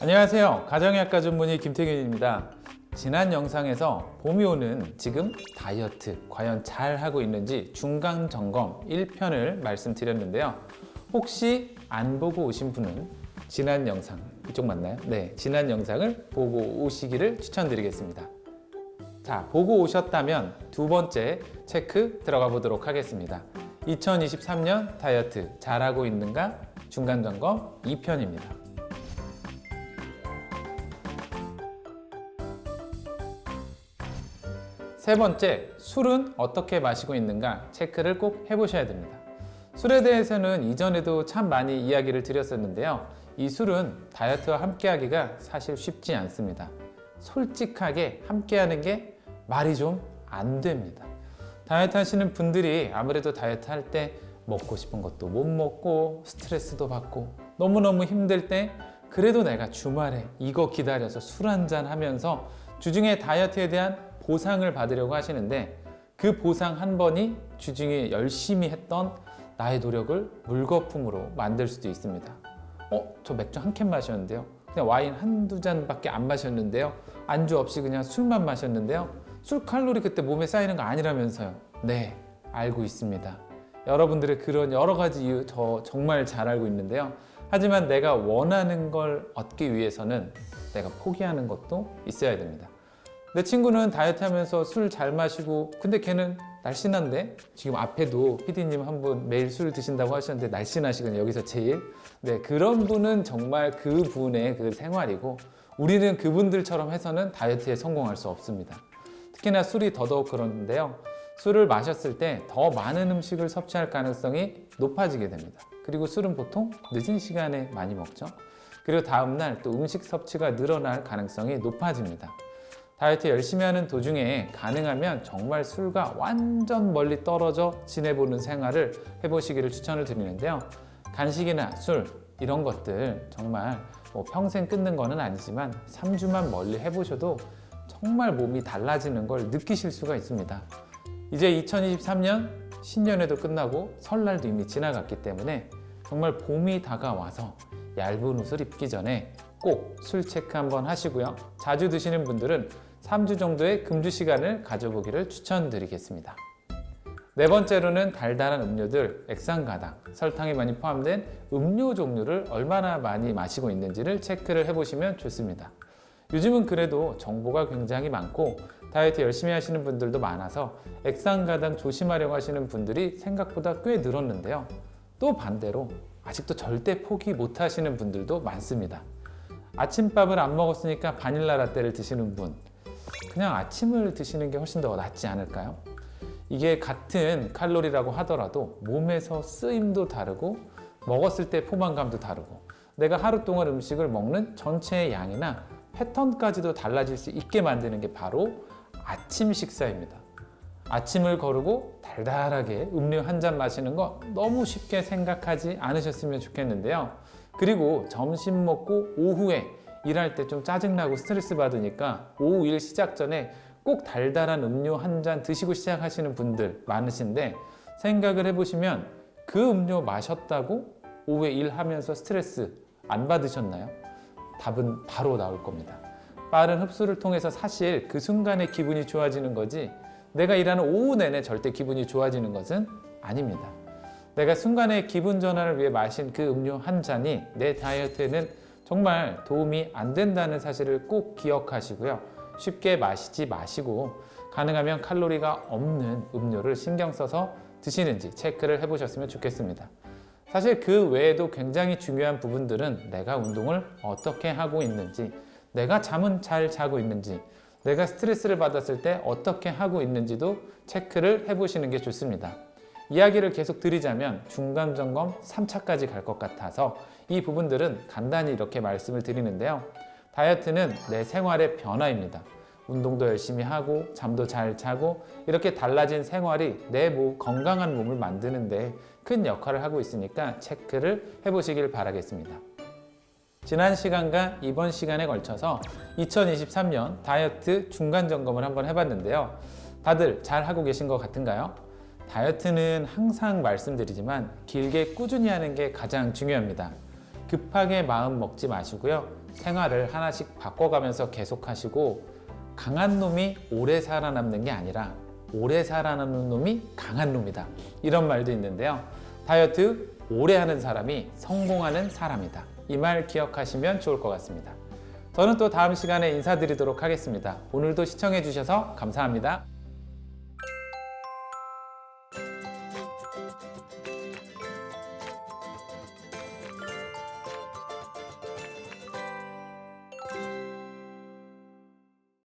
안녕하세요. 가정의학과 전문의 김태균입니다. 지난 영상에서 봄이 오는 지금 다이어트 과연 잘 하고 있는지 중간 점검 1편을 말씀드렸는데요. 혹시 안 보고 오신 분은 지난 영상 이쪽 맞나요? 네, 지난 영상을 보고 오시기를 추천드리겠습니다. 자, 보고 오셨다면 두 번째 체크 들어가 보도록 하겠습니다. 2023년 다이어트 잘하고 있는가? 중간 점검 2편입니다. 세 번째, 술은 어떻게 마시고 있는가 체크를 꼭 해보셔야 됩니다. 술에 대해서는 이전에도 참 많이 이야기를 드렸었는데요. 이 술은 다이어트와 함께 하기가 사실 쉽지 않습니다. 솔직하게 함께 하는 게 말이 좀 안 됩니다. 다이어트 하시는 분들이 아무래도 다이어트 할 때 먹고 싶은 것도 못 먹고 스트레스도 받고 너무너무 힘들 때 그래도 내가 주말에 이거 기다려서 술 한잔 하면서 주중에 다이어트에 대한 보상을 받으려고 하시는데 그 보상 한 번이 주중에 열심히 했던 나의 노력을 물거품으로 만들 수도 있습니다. 어, 저 맥주 한 캔 마셨는데요. 그냥 와인 한두 잔밖에 안 마셨는데요. 안주 없이 그냥 술만 마셨는데요. 술 칼로리 그때 몸에 쌓이는 거 아니라면서요. 네, 알고 있습니다. 여러분들의 그런 여러 가지 이유 저 정말 잘 알고 있는데요. 하지만 내가 원하는 걸 얻기 위해서는 내가 포기하는 것도 있어야 됩니다. 내 친구는 다이어트 하면서 술 잘 마시고 근데 걔는 날씬한데? 지금 앞에도 피디님 한 분 매일 술 드신다고 하셨는데 날씬하시거든요 여기서 제일. 네 그런 분은 정말 그 분의 그 생활이고 우리는 그분들처럼 해서는 다이어트에 성공할 수 없습니다. 특히나 술이 더더욱 그런데요 술을 마셨을 때 더 많은 음식을 섭취할 가능성이 높아지게 됩니다. 그리고 술은 보통 늦은 시간에 많이 먹죠. 그리고 다음날 또 음식 섭취가 늘어날 가능성이 높아집니다 다이어트 열심히 하는 도중에 가능하면 정말 술과 완전 멀리 떨어져 지내보는 생활을 해보시기를 추천을 드리는데요. 간식이나 술 이런 것들 정말 뭐 평생 끊는 거는 아니지만 3주만 멀리 해보셔도 정말 몸이 달라지는 걸 느끼실 수가 있습니다. 이제 2023년 신년회도 끝나고 설날도 이미 지나갔기 때문에 정말 봄이 다가와서 얇은 옷을 입기 전에 꼭 술 체크 한번 하시고요. 자주 드시는 분들은 3주 정도의 금주 시간을 가져보기를 추천드리겠습니다. 네 번째로는 달달한 음료들, 액상가당, 설탕이 많이 포함된 음료 종류를 얼마나 많이 마시고 있는지를 체크를 해보시면 좋습니다. 요즘은 그래도 정보가 굉장히 많고 다이어트 열심히 하시는 분들도 많아서 액상가당 조심하려고 하시는 분들이 생각보다 꽤 늘었는데요. 또 반대로 아직도 절대 포기 못 하시는 분들도 많습니다. 아침밥을 안 먹었으니까 바닐라 라떼를 드시는 분, 그냥 아침을 드시는 게 훨씬 더 낫지 않을까요? 이게 같은 칼로리라고 하더라도 몸에서 쓰임도 다르고 먹었을 때 포만감도 다르고 내가 하루 동안 음식을 먹는 전체의 양이나 패턴까지도 달라질 수 있게 만드는 게 바로 아침 식사입니다. 아침을 거르고 달달하게 음료 한 잔 마시는 거 너무 쉽게 생각하지 않으셨으면 좋겠는데요. 그리고 점심 먹고 오후에 일할 때 좀 짜증나고 스트레스 받으니까 오후 일 시작 전에 꼭 달달한 음료 한 잔 드시고 시작하시는 분들 많으신데 생각을 해보시면 그 음료 마셨다고 오후에 일하면서 스트레스 안 받으셨나요? 답은 바로 나올 겁니다. 빠른 흡수를 통해서 사실 그 순간에 기분이 좋아지는 거지 내가 일하는 오후 내내 절대 기분이 좋아지는 것은 아닙니다. 내가 순간의 기분 전환을 위해 마신 그 음료 한 잔이 내 다이어트에는 정말 도움이 안 된다는 사실을 꼭 기억하시고요. 쉽게 마시지 마시고 가능하면 칼로리가 없는 음료를 신경 써서 드시는지 체크를 해보셨으면 좋겠습니다. 사실 그 외에도 굉장히 중요한 부분들은 내가 운동을 어떻게 하고 있는지, 내가 잠은 잘 자고 있는지, 내가 스트레스를 받았을 때 어떻게 하고 있는지도 체크를 해보시는 게 좋습니다. 이야기를 계속 드리자면 중간 점검 3차까지 갈 것 같아서 이 부분들은 간단히 이렇게 말씀을 드리는데요. 다이어트는 내 생활의 변화입니다. 운동도 열심히 하고 잠도 잘 자고 이렇게 달라진 생활이 내 몸, 건강한 몸을 만드는데 큰 역할을 하고 있으니까 체크를 해보시길 바라겠습니다. 지난 시간과 이번 시간에 걸쳐서 2023년 다이어트 중간 점검을 한번 해봤는데요. 다들 잘 하고 계신 것 같은가요? 다이어트는 항상 말씀드리지만 길게 꾸준히 하는 게 가장 중요합니다. 급하게 마음 먹지 마시고요. 생활을 하나씩 바꿔가면서 계속하시고 강한 놈이 오래 살아남는 게 아니라 오래 살아남는 놈이 강한 놈이다. 이런 말도 있는데요. 다이어트 오래 하는 사람이 성공하는 사람이다. 이 말 기억하시면 좋을 것 같습니다. 저는 또 다음 시간에 인사드리도록 하겠습니다. 오늘도 시청해 주셔서 감사합니다.